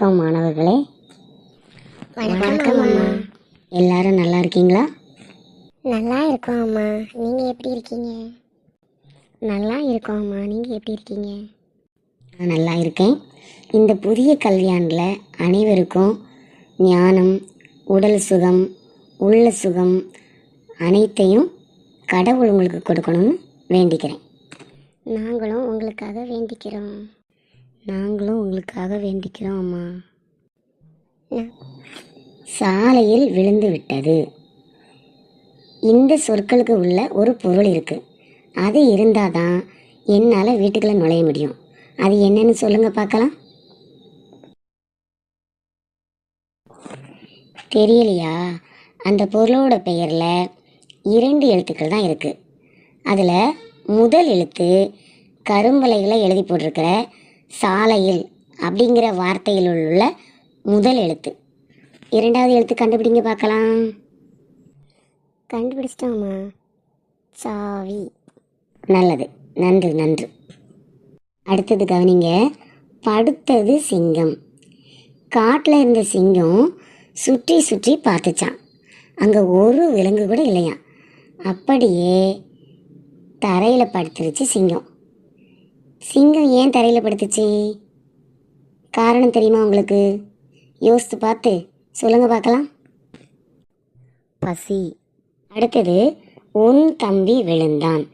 வணக்கம் மாணவர்களே. வணக்கம் அம்மா. எல்லாரும் நல்லா இருக்கீங்களா? நல்லா இருக்கோம் அம்மா. நீங்கள் எப்படி இருக்கீங்க? நல்லா இருக்கோம் அம்மா. நீங்கள் எப்படி இருக்கீங்க? நான் நல்லா இருக்கேன். இந்த புதிய கல்வியாண்டில் அனைவருக்கும் ஞானம் உடல் சுகம் உள்ள சுகம் அனைத்தையும் கடவுள் உங்களுக்கு கொடுக்கணும்னு வேண்டிக்கிறேன். நாங்களும் உங்களுக்காக வேண்டிக்கிறோம். நாங்களும் உங்களுக்காக வேண்டிக்கிறோம் அம்மா. சாலையில் விழுந்து விட்டது. இந்த சொற்களுக்கு உள்ள ஒரு பொருள் இருக்குது அது இருந்தால் தான் என்னால் வீட்டுக்குள்ளே நுழைய முடியும். அது என்னன்னு சொல்லுங்கள் பார்க்கலாம். தெரியலையா? அந்த பொருளோட பெயரில் இரண்டு எழுத்துக்கள் தான் இருக்குது அதில் முதல் எழுத்து கரும்பலைகளை எழுதி போட்டிருக்கிற சாலையில் அப்படிங்கிற வார்த்தையில் உள்ள முதல் எழுத்து. இரண்டாவது எழுத்து கண்டுபிடிங்க பார்க்கலாம். கண்டுபிடிச்சிட்டோம்மா. சாவி. நல்லது. நன்று நன்று. அடுத்தது கவனிங்க. படுத்தது சிங்கம். காட்டில் இருந்த சிங்கம் சுற்றி சுற்றி பார்த்துச்சான் அங்கே ஒரு விலங்கு கூட இல்லையா அப்படியே தரையில் படுத்துருச்சு சிங்கம். சிங்கம் ஏன் தரையில் படுத்துச்சு? காரணம் தெரியுமா உங்களுக்கு? யோசித்து பார்த்து சொல்லுங்க பார்க்கலாம். பசி. அடுத்தது உன் தம்பி விழுந்தான்.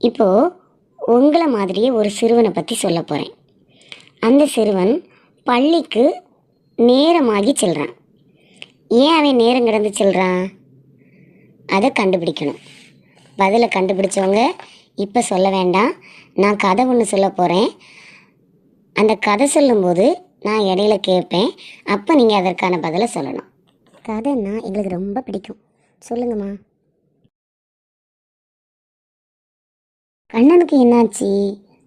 இப்போ உங்களை மாதிரியே ஒரு சிறுவனை பற்றி சொல்ல போகிறேன் அந்த சிறுவன் பள்ளிக்கு நேரமாகி செல்கிறான் ஏன் அவன் நேரம் கிடந்து செல்கிறான் அதை கண்டுபிடிக்கணும். பதிலை கண்டுபிடிச்சவங்க இப்போ சொல்ல வேண்டாம். நான் கதை ஒன்று சொல்ல போகிறேன் அந்த கதை சொல்லும்போது நான் இடையில கேட்பேன் அப்போ நீங்கள் அதற்கான பதிலை சொல்லணும். கதைன்னா எங்களுக்கு ரொம்ப பிடிக்கும். சொல்லுங்கம்மா. கண்ணனுக்கு என்னாச்சு?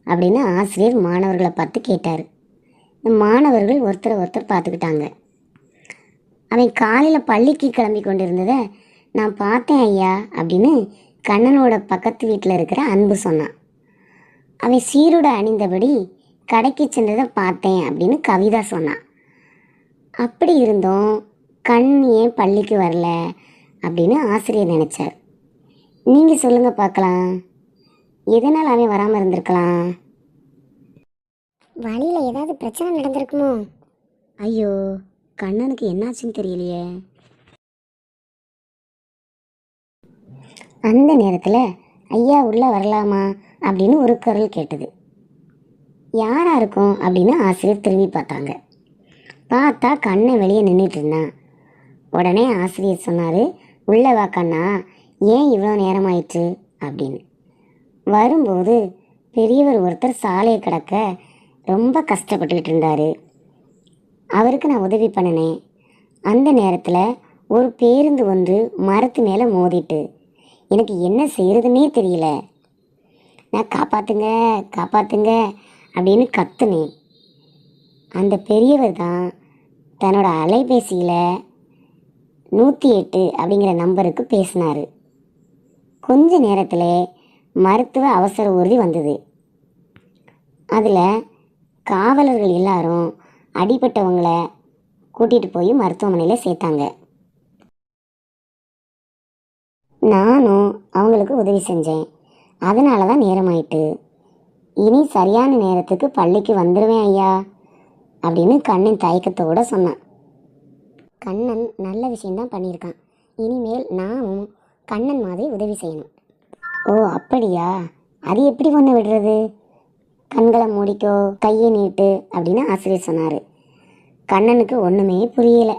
அப்படின்னு ஆசிரியர் மாணவர்களை பார்த்து கேட்டார். இந்த மாணவர்கள் ஒருத்தரை ஒருத்தர் பார்த்துக்கிட்டாங்க. அவன் காலையில் பள்ளிக்கு கிளம்பி கொண்டிருந்ததை நான் பார்த்தேன் ஐயா அப்படின்னு கண்ணனோட பக்கத்து வீட்டில் இருக்கிற அன்பு சொன்னான் அவன் சீருடை அணிந்தபடி கடைக்கு சென்றதை பார்த்தேன் அப்படின்னு கவிதா சொன்னான் அப்படி இருந்தும். கண் ஏன் பள்ளிக்கு வரல? அப்படின்னு ஆசிரியர் நினச்சார். நீங்கள் சொல்லுங்கள் பார்க்கலாம். எதனால் அவன் வராமல் இருந்திருக்கலாம்? வழியில் ஏதாவது பிரச்சனை நடந்திருக்குமோ? ஐயோ கண்ணனுக்கு என்னாச்சுன்னு தெரியலையே. அந்த நேரத்தில் ஐயா உள்ளே வரலாமா? அப்படின்னு ஒரு குரல் கேட்டது. யாராக இருக்கும்? அப்படின்னு ஆசிரியர் திரும்பி பார்த்தாங்க. பார்த்தா கண்ணை வெளியே நின்றுட்டு இருந்தான். உடனே ஆசிரியர் சொன்னார் உள்ளே வா கண்ணா ஏன் இவ்வளோ நேரமாயிடுச்சு அப்படின்னு. வரும்போது பெரியவர் ஒருத்தர் சாலையை கிடக்க ரொம்ப கஷ்டப்பட்டுக்கிட்டு இருந்தார். அவருக்கு நான் உதவி பண்ணினேன். அந்த நேரத்தில் ஒரு பேருந்து ஒன்று மரத்து மேலே மோதிட்டு எனக்கு என்ன செய்கிறதுனே தெரியல. நான் காப்பாத்துங்க காப்பாத்துங்க அப்படின்னு கத்துனேன். அந்த பெரியவர் தான் தன்னோட அலைபேசியில் நூற்றி எட்டு அப்படிங்கிற நம்பருக்கு பேசினார். கொஞ்ச நேரத்தில் மருத்துவ அவசர ஊர்தி வந்தது. அதில் காவலர்கள் எல்லாரும் அடிபட்டவங்களை கூட்டிகிட்டு போய் மருத்துவமனையில் சேர்த்தாங்க. நானும் அவங்களுக்கு உதவி செஞ்சேன். அதனால தான் நேரமாயிட்டு. இனி சரியான நேரத்துக்கு பள்ளிக்கு வந்துடுவேன் ஐயா அப்படின்னு கண்ணன் தயக்கத்தோட சொன்னான். கண்ணன் நல்ல விஷயந்தான் பண்ணியிருக்கான். இனிமேல் நாமும் கண்ணன் மாதிரி உதவி செய்யணும். ஓ அப்படியா? அது எப்படி ஒன்று விடுறது? கண்களை மூடிக்கோ கையை நீட்டு அப்படின்னு ஆசிரியர் சொன்னார். கண்ணனுக்கு ஒன்றுமே புரியலை.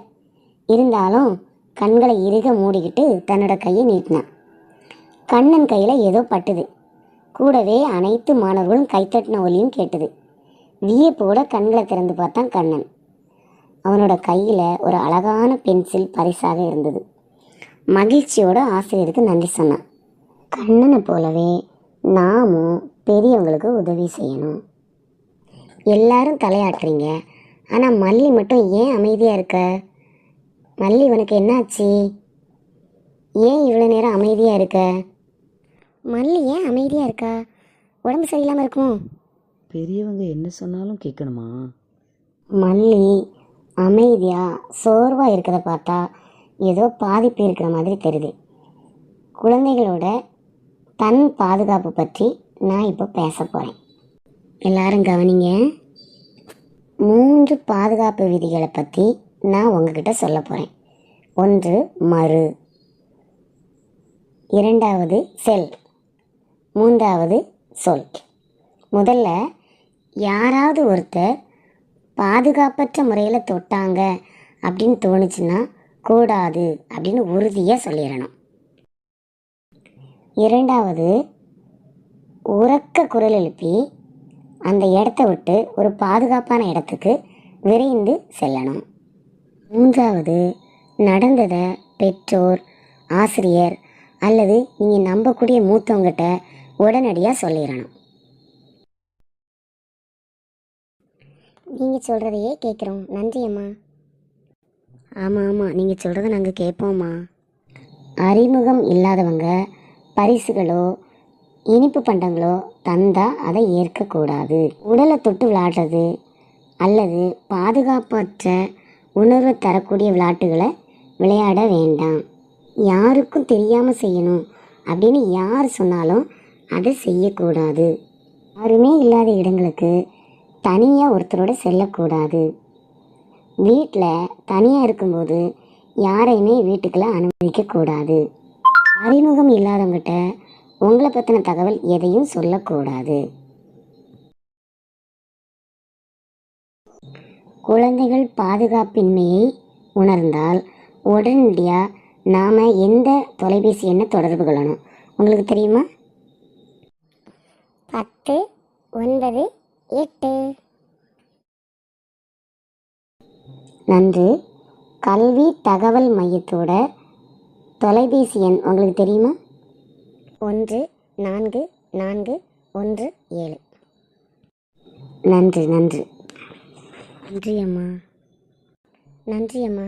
இருந்தாலும் கண்களை இறுக மூடிக்கிட்டு தன்னோட கையை நீட்டினான். கண்ணன் கையில் ஏதோ பட்டுது. கூடவே அனைத்து மாணவர்களும் கைத்தட்டின ஒலியும் கேட்டது. வியப்போட கண்களை திறந்து பார்த்தான் கண்ணன். அவனோட கையில் ஒரு அழகான பென்சில் பரிசாக இருந்தது. மகிழ்ச்சியோட ஆசிரியருக்கு நன்றி சொன்னான். கண்ணனை போலவே நாமும் பெரியவங்களுக்கு உதவி செய்யணும். எல்லாரும் தலையாட்டுறீங்க. ஆனால் மல்லி மட்டும் ஏன் அமைதியாக இருக்க? மல்லி உனக்கு என்னாச்சு? ஏன் இவ்வளோ நேரம் அமைதியாக இருக்க? மல்லி ஏன் அமைதியாக இருக்கா? உடம்பு சரியில்லாமல் இருக்குமோ. பெரியவங்க என்ன சொன்னாலும் கேட்கணுமா? மல்லி அமைதியாக சோர்வாக இருக்கிறத பார்த்தா ஏதோ பாதிப்பு இருக்கிற மாதிரி தெரியுது. குழந்தைகளோட தன் பாதுகாப்பு பற்றி நான் இப்போ பேச போகிறேன் எல்லாரும் கவனிங்க. மூன்று பாதுகாப்பு விதிகளை பற்றி நான் உங்ககிட்ட சொல்ல போகிறேன் ஒன்று மறு. இரண்டாவது செல். மூன்றாவது சொல். முதல்ல யாராவது ஒருத்தர் பாதுகாப்பற்ற முறையில் தொட்டாங்க அப்படின்னு தோணுச்சுன்னா கூடாது அப்படின்னு உறுதியாக சொல்லிடணும். இரண்டாவது உறக்க குரல் எழுப்பி அந்த இடத்த விட்டு ஒரு பாதுகாப்பான இடத்துக்கு விரைந்து செல்லணும். மூன்றாவது நடந்ததை பெற்றோர் ஆசிரியர் அல்லது நீங்கள் நம்பக்கூடிய மூத்தவங்கிட்ட உடனடியாக சொல்லிடணும். நீங்கள் சொல்கிறதையே கேட்குறோம் நன்றி அம்மா. ஆமாம் ஆமாம் நீங்கள் சொல்கிறத நாங்கள் கேட்போம்மா அறிமுகம் இல்லாதவங்க பரிசுகளோ இனிப்பு பண்டங்களோ தந்தால் அதை ஏற்கக்கூடாது. உடலை தொட்டு விளாடுறது அல்லது பாதுகாப்பற்ற உணர்வை தரக்கூடிய விளையாட்டுகளை விளையாட வேண்டாம். யாருக்கும் தெரியாமல் செய்யணும் அப்படின்னு யார் சொன்னாலும் அதை செய்யக்கூடாது. யாருமே இல்லாத இடங்களுக்கு தனியாக ஒருத்தரோட செல்லக்கூடாது. வீட்டில் தனியாக இருக்கும்போது யாரையுமே வீட்டுக்குள்ளே அனுமதிக்கக்கூடாது. அறிமுகம் இல்லாதவங்ககிட்ட உங்களை பற்றின தகவல் எதையும் சொல்லக்கூடாது. குழந்தைகள் பாதுகாப்பின்மையை உணர்ந்தால் உடனடியாக நாம் எந்த தொலைபேசி எண்ணை தொடர்பு கொள்ளணும்? உங்களுக்கு தெரியுமா? பத்து ஒன்பது எட்டு. நன்று. கல்வி தகவல் மையத்தோட தொலைபேசி எண் உங்களுக்கு தெரியுமா? ஒன்று நான்கு நான்கு ஒன்று ஏழு. நன்று நன்று. நன்றி அம்மா நன்றி அம்மா